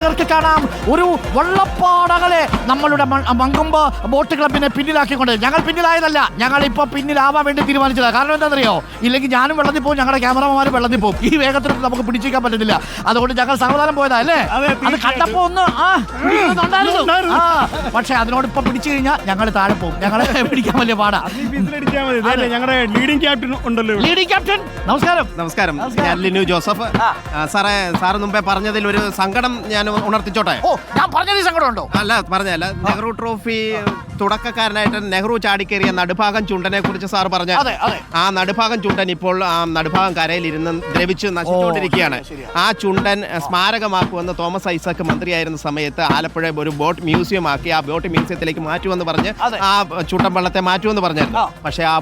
പ്രേക്ഷകർക്ക് കാണാം. ഒരു വള്ളപ്പാടകളെ നമ്മളുടെ മങ്കൊമ്പ് ബോട്ട് ക്ലബിനെ പിന്നിലാക്കിക്കൊണ്ട് ഞങ്ങൾ പിന്നിലായതല്ല ഞങ്ങൾ ഇപ്പൊ പിന്നിലാവാൻ വേണ്ടി തീരുമാനിച്ചത്. കാരണം എന്താണെന്നറിയോ? ഇല്ലെങ്കിൽ ഞാനും വെള്ളത്തിൽ പോകും ഞങ്ങളുടെ ക്യാമറമാരും വെള്ളത്തിൽ പോകും. ഈ വേഗത്തിൽ നമുക്ക് പിടിച്ചിരിക്കാൻ പറ്റുന്നില്ല അതുകൊണ്ട് ഞങ്ങൾ സാവധാനം പോയതാ അല്ലേ? അത്. കണ്ടപ്പോ ഒന്ന് ആ ഉണ്ടായിരുന്നു. പക്ഷെ അതിനോട് ഇപ്പൊ പിടിച്ചു കഴിഞ്ഞാൽ ഞങ്ങൾ താഴെ പോകും. ഞങ്ങളെ പിടിക്കാൻ വലിയ പാടാ. ഞങ്ങളുടെ ലീഡിംഗ് ക്യാപ്റ്റൻ ഉണ്ടല്ലോ ലീഡിംഗ് ക്യാപ്റ്റൻ നമസ്കാരം. നമസ്കാരം. ഞാൻ ലിനു ജോസഫ്. സാറേ സാറ് മുമ്പേ പറഞ്ഞതിൽ ഒരു സങ്കടം ഞാൻ ഉണർത്തിച്ചോട്ടെ? ഓ ഞാൻ പറഞ്ഞത് സങ്കടമുണ്ടോ? അല്ല പറഞ്ഞല്ല നെഹ്റു ട്രോഫി തുടക്കക്കാരനായിട്ട് നെഹ്റു ചാടിക്കേറിയ നടുഭാഗം ചുണ്ടനെ കുറിച്ച് സാർ പറഞ്ഞ അതെ അതെ. ആ നടുഭാഗം ചുണ്ടൻ ഇപ്പോൾ ആ നടുഭാഗം കരയിൽ ഇരുന്ന് ദ്രവിച്ച് നശിച്ചുകൊണ്ടിരിക്കുകയാണ്. ആ ചുണ്ടൻ സ്മാരകമാക്കുമെന്ന് തോമസ് ഐസക് മന്ത്രിയായിരുന്ന സമയത്ത് ആലപ്പുഴ ഒരു ബോട്ട് മ്യൂസിയം ആക്കി ആ ബോട്ട് മ്യൂസിയത്തിലേക്ക് മാറ്റുമെന്ന് പറഞ്ഞ് ആ ചുണ്ടൻ വള്ളത്തെ മാറ്റുമെന്ന് പറഞ്ഞായിരുന്നു. പക്ഷേ ആ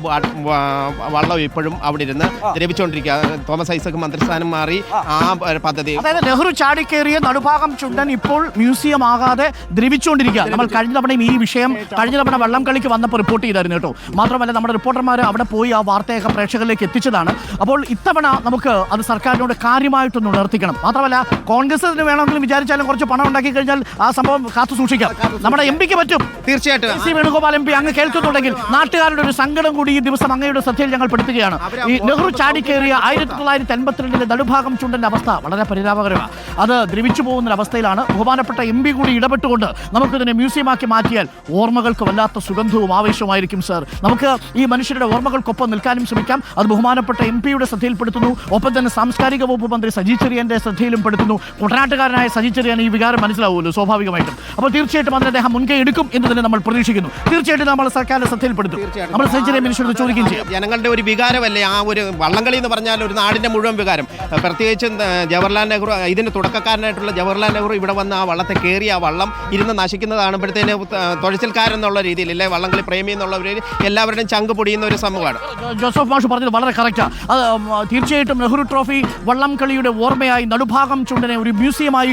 വള്ളം ഇപ്പോഴും അവിടെ ഇരുന്ന് ദ്രവിച്ചുകൊണ്ടിരിക്കുക തോമസ് ഐസക് മന്ത്രിസ്ഥാനം മാറി ആ. പദ്ധതി അതായത് നെഹ്റു ചാടിക്കേറിയ നടുഭാഗം ചുണ്ടൻ ഇപ്പോൾ മ്യൂസിയം ആകാതെ ദ്രവിച്ചുകൊണ്ടിരിക്കുക നമ്മൾ കഴിഞ്ഞ തവണയും ഈ വിഷയം കഴിഞ്ഞ തവണ വള്ളം കളിക്ക് വന്നപ്പോൾ റിപ്പോർട്ട് ചെയ്തായിരുന്നു കേട്ടോ. മാത്രമല്ല നമ്മുടെ റിപ്പോർട്ടർമാർ അവിടെ പോയി ആ വാർത്തയൊക്കെ പ്രേക്ഷകരിലേക്ക് എത്തിച്ചതാണ്. അപ്പോൾ ഇത്തവണ നമുക്ക് അത് സർക്കാരിനോട് കാര്യമായിട്ടൊന്ന് ഉണർത്തിക്കണം. മാത്രമല്ല കോൺഗ്രസിന് വേണമെങ്കിലും വിചാരിച്ചാലും കുറച്ച് പണം ഉണ്ടാക്കി കഴിഞ്ഞാൽ ആ സംഭവം കാത്തു സൂക്ഷിക്കാം. നമ്മുടെ എം പിക്ക് പറ്റും. തീർച്ചയായിട്ടും. സി വേണുഗോപാൽ എം പി അങ്ങ് കേൾക്കുന്നുണ്ടെങ്കിൽ നാട്ടുകാരുടെ ഒരു സങ്കടം കൂടി ഈ ദിവസം അങ്ങയുടെ ശ്രദ്ധയിൽ ഞങ്ങൾ പെടുത്തുകയാണ്. ഈ നെഹ്റു ചാടിക്കേറിയ ആയിരത്തി തൊള്ളായിരത്തി എൺപത്തിരണ്ടിലെ നടുഭാഗം ചുണ്ടന്റെ അവസ്ഥ വളരെ പരിതാപകരമാണ്. അത് ദ്രവിച്ചു പോകുന്ന ഒരു അവസ്ഥയിലാണ് ബഹുമാനപ്പെട്ട എം പി കൂടി ഇടപെട്ടുകൊണ്ട് നമുക്കിതിനെ മ്യൂസിയമാക്കി മാറ്റിയാൽ ഓർമ്മകൾക്ക് വല്ലാത്ത സുഗന്ധവും ആവേശവുമായിരിക്കും സർ നമുക്ക് ഈ മനുഷ്യരുടെ ഓർമ്മകൾക്കൊപ്പം നിൽക്കാനും ശ്രമിക്കാം. അത് ബഹുമാനപ്പെട്ട എം പിയുടെ ശ്രദ്ധയിൽപ്പെടുത്തുന്നു. ഒപ്പം തന്നെ സാംസ്കാരിക വകുപ്പ് മന്ത്രി സജി ചെറിയന്റെ ശ്രദ്ധയിലും പെടുത്തുന്നു. കുട്ടനാട്ടുകാരനായ സജി ചെറിയാൻ ഈ വികാരം മനസ്സിലാവുമല്ലോ സ്വാഭാവികമായിട്ടും. അപ്പോൾ തീർച്ചയായിട്ടും അതിന് അദ്ദേഹം മുൻകൈ എടുക്കും എന്ന് തന്നെ നമ്മൾ പ്രതീക്ഷിക്കുന്നു. തീർച്ചയായിട്ടും നമ്മൾ സർക്കാരിന്റെ ശ്രദ്ധയിൽപ്പെടുത്തും. നമ്മൾ സജി ചെറിയ മനുഷ്യരോട് ചോദിക്കുകയും ചെയ്യും. ജനങ്ങളുടെ ഒരു വികാരമല്ലേ? ആ ഒരു വള്ളംകളി എന്ന് പറഞ്ഞാൽ ഒരു നാടിന്റെ മുഴുവൻ വികാരം. പ്രത്യേകിച്ചും ജവഹർലാൽ നെഹ്റു ഇതിന്റെ തുടക്കക്കാരനായിട്ടുള്ള ജവഹർലാൽ നെഹ്റു ഇവിടെ വന്ന് ആ വള്ളത്തെ കയറി ആ വള്ളം ഇരുന്ന് നശിക്കുന്നത് കാണുമ്പോഴത്തേന് തൊഴിച്ചിൽക്കാരെന്നുള്ള രീതിയിൽ അല്ലെ വള്ളംകളി പ്രേമി എന്നുള്ള ഒരു എല്ലാവരുടെയും ചങ്ക് പൊടിയുന്ന ഒരു സമൂഹമാണ്. ജോസഫ് മാഷ് പറഞ്ഞത് വളരെ കറക്റ്റാണ് തീർച്ചയായിട്ടും നെഹ്റു ട്രോഫി വള്ളംകളിയുടെ ഓർമ്മയായി നടുഭാഗം ചുണ്ടനെ ഒരു മ്യൂസിയമായി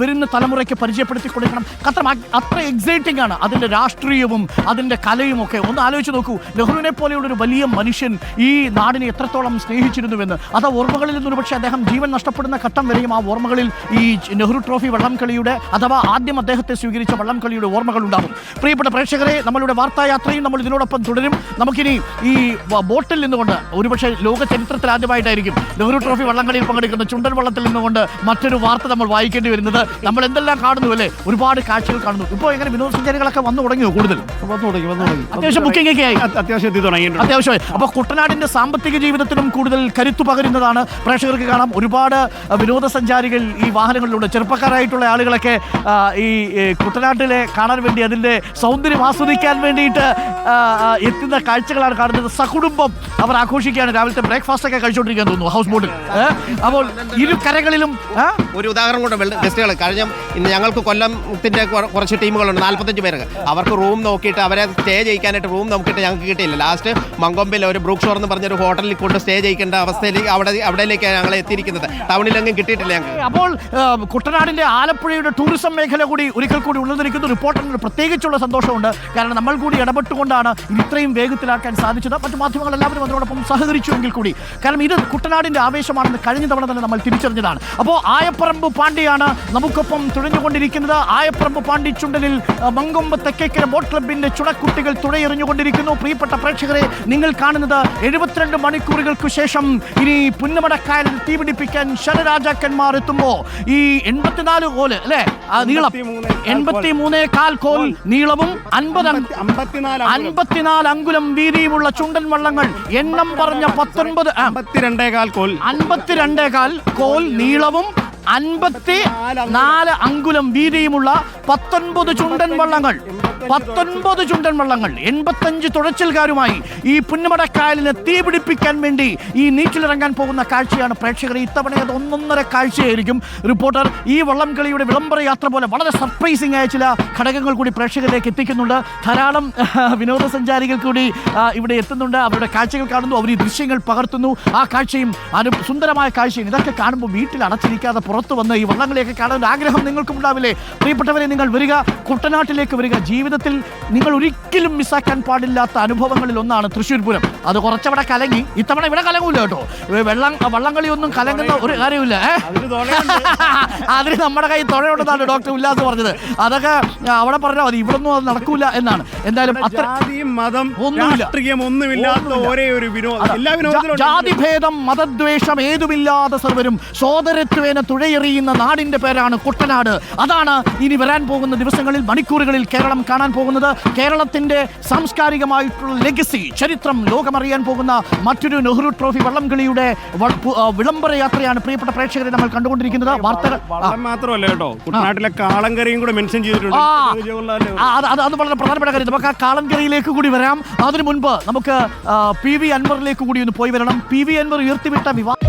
വരുന്ന തലമുറയ്ക്ക് പരിചയപ്പെടുത്തി കൊടുക്കണം അത്ര അത്ര എക്സൈറ്റിംഗ് ആണ് അതിന്റെ രാഷ്ട്രീയവും അതിന്റെ കലയും ഒക്കെ ഒന്ന് ആലോചിച്ച് നോക്കൂ നെഹ്റുവിനെ പോലെയുള്ള ഒരു വലിയ മനുഷ്യൻ ഈ നാടിനെ എത്രത്തോളം സ്നേഹിച്ചിരുന്നുവെന്ന്. അത് ഓർമ്മകളിൽ നിന്നൊരു പക്ഷേ അദ്ദേഹം ജീവൻ നഷ്ടപ്പെടുന്ന ഘട്ടം വരെയും ആ ഓർമ്മകളിൽ ഈ നെഹ്റു ട്രോഫി വള്ളംകളിയുടെ അഥവാ ആദ്യം അദ്ദേഹത്തെ സ്വീകരിച്ച വള്ളംകളിയുടെ ഓർമ്മകൾ ഉണ്ടാകും. പ്രിയപ്പെട്ട പ്രേക്ഷകരെ നമ്മളുടെ വാർത്തായാത്രയും നമ്മൾ ഇതിനോടൊപ്പം തുടരും. നമുക്കിനി ഈ ബോട്ടിൽ നിന്നുകൊണ്ട് ഒരുപക്ഷെ ലോക ചരിത്രത്തിൽ ആദ്യമായിട്ടായിരിക്കും നെഹ്റു ട്രോഫി വള്ളംകളിയിൽ പങ്കെടുക്കുന്ന ചുണ്ടൻ വള്ളത്തിൽ നിന്നുകൊണ്ട് മറ്റൊരു വാർത്ത നമ്മൾ വായിക്കേണ്ടി വരുന്നത്. നമ്മൾ എന്തെല്ലാം കാണുന്നു അല്ലേ? ഒരുപാട് കാഴ്ചകൾ കാണുന്നു. ഇപ്പോൾ എങ്ങനെ വിനോദസഞ്ചാരികളൊക്കെ വന്നു തുടങ്ങിയോ കൂടുതൽ? വന്നു തുടങ്ങി വന്നു തുടങ്ങി. അത്യാവശ്യം ബുക്കിംഗ് ഒക്കെ ആയി. അത്യാവശ്യം അത്യാവശ്യം എത്തി അത്യാവശ്യമായി. അപ്പൊ കുട്ടനാടിന്റെ സാമ്പത്തിക ജീവിതത്തിനും കൂടുതൽ കരുത്തു പകരുന്നതാണ് പ്രേക്ഷകർക്ക് കാണാം. ഒരുപാട് വിനോദസഞ്ചാരികൾ ഈ വാഹനങ്ങളിലൂടെ ചെറുപ്പക്കാരായിട്ടുള്ള ആളുകളൊക്കെ ഈ കുട്ടനാട്ടിലെ കാണാൻ വേണ്ടി അതിന്റെ സൗന്ദര്യം ആസ്വദിക്കാൻ വേണ്ടിയിട്ട് എത്തുന്ന കാഴ്ചകളാണ് കാണുന്നത്. സകുടുംബം അവർ ആഘോഷിക്കുകയാണ്. രാവിലത്തെ ബ്രേക്ക്ഫാസ്റ്റ് ഒക്കെ കഴിച്ചുകൊണ്ടിരിക്കാൻ തോന്നുന്നു ഹൗസ് ബോട്ടിൽ അപ്പോൾ ഇരു കരകളിലും ഒരു ഉദാഹരണം കൊണ്ട് ഗസ്റ്റുകൾ കഴിഞ്ഞ ഇന്ന് ഞങ്ങൾക്ക് കൊല്ലത്തിന്റെ കുറ- കുറച്ച് ടീമുകളുണ്ട് നാല്പത്തഞ്ച് പേർക്ക് അവർക്ക് റൂം നോക്കിയിട്ട് അവരെ സ്റ്റേ ചെയ്യിക്കാനായിട്ട് റൂം നോക്കിയിട്ട് ഞങ്ങൾക്ക് കിട്ടിയില്ല. ലാസ്റ്റ് മങ്കൊമ്പിൽ ഒരു ബ്രൂക്ക് ഷോർ എന്ന് പറഞ്ഞൊരു ഹോട്ടലിൽ കൊണ്ട് സ്റ്റേ ചെയ്യിക്കേണ്ട അവസ്ഥയിലേക്ക് അവിടെ അവിടെയിലേക്കാണ് ഞങ്ങൾ എത്തിയിരിക്കുന്നത്. ടൗണിലെങ്കിലും കിട്ടിയിട്ടില്ല ഞങ്ങൾക്ക്. അപ്പോൾ കുട്ടനാടിന്റെ ആലപ്പുഴയുടെ ടൂറിസം മേഖല കൂടി ഒരിക്കൽ കൂടി ഉണർന്നിരിക്കുന്ന. റിപ്പോർട്ടറിന് പ്രത്യേകിച്ചുള്ള സന്തോഷമുണ്ട്. കാരണം നമ്മൾ കൂടി ഇടപെട്ടുകൊണ്ടാണ് ഇത് ഇത്രയും വേഗത്തിലാക്കാൻ സാധിച്ചത്. മറ്റു മാധ്യമങ്ങൾ എല്ലാവരും അതിനോടൊപ്പം സഹകരിച്ചുവെങ്കിൽ കൂടി. കാരണം ഇത് കുട്ടനാടിന്റെ ആവേശമാണെന്ന് കഴിഞ്ഞ തവണ തന്നെ നമ്മൾ തിരിച്ചറിഞ്ഞതാണ്. അപ്പോൾ ആയപ്പറമ്പ് പാണ്ഡിയാണ് നമുക്കൊപ്പം തുഴഞ്ഞുകൊണ്ടിരിക്കുന്നത്. ആയപ്പറമ്പ് പാണ്ഡി ചുണ്ടലിൽ മങ്കൊമ്പ് തെക്കേക്കര ബോട്ട് ക്ലബിന്റെ ചുണക്കുട്ടികൾ തുഴയെറിഞ്ഞുകൊണ്ടിരിക്കുന്നു. പ്രിയപ്പെട്ട പ്രേക്ഷകരെ നിങ്ങൾ കാണുന്നത് എഴുപത്തിരണ്ട് മണിക്കൂറുകൾക്ക് ശേഷം ഇനി പുന്നമടക്കായലിൽ തീപിടിപ്പിക്കാൻ ശരരാജാക്കന്മാർ എത്തുമ്പോൾ ഈ എൺപത്തിനാല് കോൽ അല്ലേ? നീളം. 83 എൺപത്തി മൂന്നേ കാൽ കോൽ. നീളവും അൻപത് അങ്ക- അമ്പത്തിനാല് അംഗുലം. അൻപത്തിനാല് അങ്കുലം വീതിയുമുള്ള ചുണ്ടൻ വള്ളങ്ങൾ. എണ്ണം പറഞ്ഞ പത്തൊൻപത് അമ്പത്തിരണ്ടേകാൽ കോൽ. അൻപത്തിരണ്ടേകാൽ കോൽ നീളവും അൻപത്തി നാല് അങ്കുലം വീതിയുമുള്ള പത്തൊൻപത് ചുണ്ടൻ വള്ളങ്ങൾ. പത്തൊൻപത് ചുണ്ടൻ വള്ളങ്ങൾ എൺപത്തഞ്ച് തുഴച്ചിൽകാരുമായി ഈ പുന്നമടക്കായലിനെ തീപിടിപ്പിക്കാൻ വേണ്ടി ഈ നീറ്റിലിറങ്ങാൻ പോകുന്ന കാഴ്ചയാണ് പ്രേക്ഷകർ. ഇത്തവണ അത് ഒന്നൊന്നര കാഴ്ചയായിരിക്കും. റിപ്പോർട്ടർ ഈ വള്ളം കളിയുടെ വിളംബര യാത്ര പോലെ വളരെ സർപ്രൈസിംഗ് ആയ ചില ഘടകങ്ങൾ കൂടി പ്രേക്ഷകരിലേക്ക് എത്തിക്കുന്നുണ്ട്. ധാരാളം വിനോദസഞ്ചാരികൾ കൂടി ഇവിടെ എത്തുന്നുണ്ട്. അവരുടെ കാഴ്ചകൾ കാണുന്നു. അവർ ഈ ദൃശ്യങ്ങൾ പകർത്തുന്നു. ആ കാഴ്ചയും അനു സുന്ദരമായ കാഴ്ചയും ഇതൊക്കെ കാണുമ്പോൾ വീട്ടിൽ അടച്ചിരിക്കാതെ പുറത്തു വന്ന് ഈ വള്ളങ്ങളെയൊക്കെ കാണാൻ ആഗ്രഹം നിങ്ങൾക്കും ഉണ്ടാവില്ലേ പ്രിയപ്പെട്ടവരെ നിങ്ങൾ വരിക. കുട്ടനാട്ടിലേക്ക് വരിക. ജീവിത ജീവിതത്തിൽ നിങ്ങൾ ഒരിക്കലും മിസ്സാക്കാൻ പാടില്ലാത്ത അനുഭവങ്ങളിൽ ഒന്നാണ് തൃശ്ശൂർ പൂരം. അത് കുറച്ചവിടെ കലങ്ങി. ഇത്തവണ ഇവിടെ കലങ്ങൂല കേട്ടോ. വെള്ളം വള്ളംകളി ഒന്നും കലങ്ങുന്ന ഒരു കാര്യമില്ല അതിന് നമ്മുടെ കൈ തുഴയുണ്ടെന്നാണ് ഡോക്ടർ ഉല്ലാസ് പറഞ്ഞത്. അതൊക്കെ അവിടെ പറഞ്ഞാൽ മതി. ഇവിടെ ഒന്നും അത് നടക്കൂല എന്നാണ്. എന്തായാലും അത്ര മതം ഒന്നുമില്ലാത്ത ഒന്നുമില്ല. ഒരേ ഒരു വിനോദം. ജാതിഭേദം മതദ്വേഷം ഏതുമില്ലാതെ സർവരും സോദരത്വേന തുഴയെറിയുന്ന നാടിന്റെ പേരാണ് കുട്ടനാട്. അതാണ് ഇനി വരാൻ പോകുന്ന ദിവസങ്ങളിൽ മണിക്കൂറുകളിൽ കേരളം കാണാൻ പോകുന്നത് കേരളത്തിന്റെ സാംസ്കാരികമായിട്ടുള്ള ലെഗസി ചരിത്രം ലോകമറിയാൻ പോകുന്ന മറ്റൊരു നെഹ്റു ട്രോഫി വള്ളംകളിയുടെ വിളംബര യാത്രയാണ് പ്രിയപ്പെട്ട പ്രേക്ഷകരെ നമ്മൾ കണ്ടുകൊണ്ടിരിക്കുന്നത്. വാർത്തകൾ മാത്രമല്ല കേട്ടോ. കുട്ടനാട്ടിലെ കാളങ്കരയും കൂടെ മെൻഷൻ ചെയ്തിട്ടുണ്ട്. അത് വളരെ പ്രധാനപ്പെട്ട കാര്യം. നമുക്ക് ആ കാളങ്കരയിലേക്ക് കൂടി വരാം. അതിനു മുൻപ് നമുക്ക് പി വി അൻവറിലേക്ക് കൂടി ഒന്ന് പോയി വരണം. പി വി അൻവർ ഉയർത്തിവിട്ട വിവാദ